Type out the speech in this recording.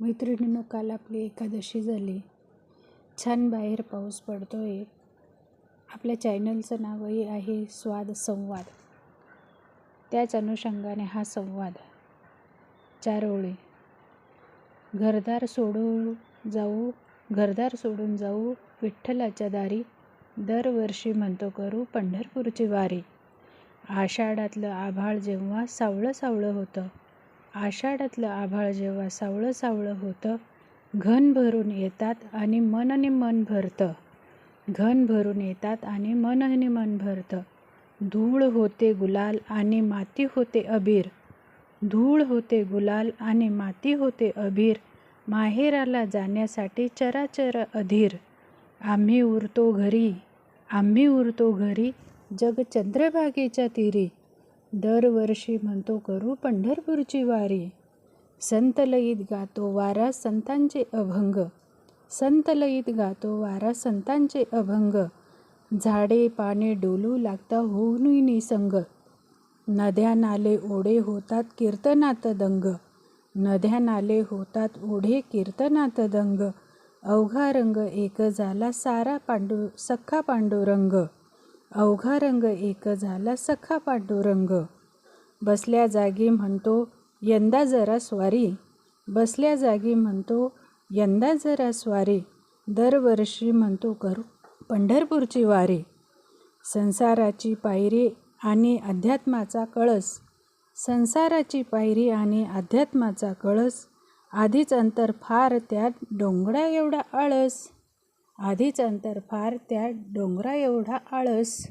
मैत्रिणींनो काल आपली एकादशी झाली. छान बाहेर पाऊस पडतोय. आपल्या चॅनलचं नावही आहे स्वाद संवाद. त्याच अनुषंगाने हा संवाद. चार ओळी घरदार सोडून जाऊ घरदार सोडून जाऊ विठ्ठलाच्या दारी दरवर्षी म्हणतो करू पंढरपूरची वारी. आषाढातलं आभाळ जेव्हा सावळं सावळं होतं. आषाढातलं आभाळ जेव्हा सावळं सावळं होतं घन भरून येतात आणि मनने मन भरतं. घन भरून येतात आणि मनने मन भरतं. धूळ होते गुलाल आणि माती होते अबीर. धूळ होते गुलाल आणि माती होते अबीर. माहेराला जाण्यासाठी चराचर अधीर. आम्ही उरतो घरी आम्ही उरतो घरी जग चंद्रभागेच्या तीरी. दरवर्षी म्हणतो करू पंढरपूरची वारी. संत गातो वारा संतांचे अभंग. संत गातो वारा संतांचे अभंग. झाडे पाने डोलू लागता होऊन निसंग. नद्या नाले ओढे होतात कीर्तनात दंग. नद्या नाले होतात ओढे कीर्तनात दंग. अवघा रंग एक झाला सारा पांडू सख्खा पांडुरंग. अवघा रंग एक झाला सखा पांडुरंग बसल्या जागी म्हणतो यंदा जरा स्वारी. बसल्या जागी म्हणतो यंदा जरा स्वारी. दरवर्षी म्हणतो करू पंढरपूरची वारी. संसाराची पायरी आणि अध्यात्माचा कळस. संसाराची पायरी आणि अध्यात्माचा कळस. आधीच अंतर फार त्यात डोंगरा एवढा आळस. आधीच अंतर फार त्या डोंगरा एवढा आळस